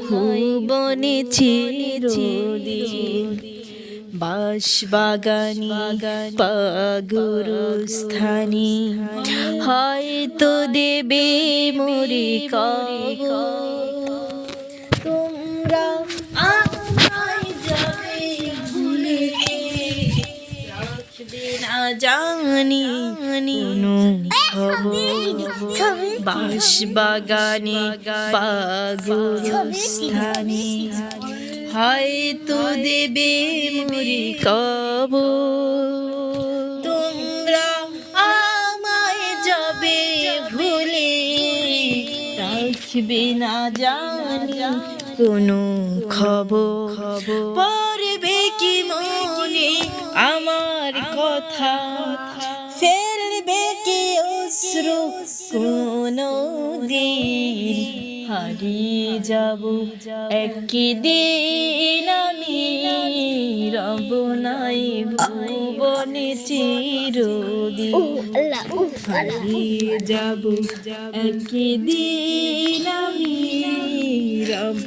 ভুবনে চিরদিন বাস বাগানি পাগুরু স্থানী হয়তো দেবে মরে কব জানি বাস বাগানে বাগুরস্থানে হয়তো দেবে মরি কব তোমরা আমায় যাবে ভুলে। রাখবে না জানি কোনো খবর। পড়বে কি মনে? আমার কথা ফেলবে কি অশ্রু? কোনো দিন হারিয়ে যাব। একদিন আমি রব নাই ভুবনে চিরদিন হারিয়ে যাব। একদিন আমি রব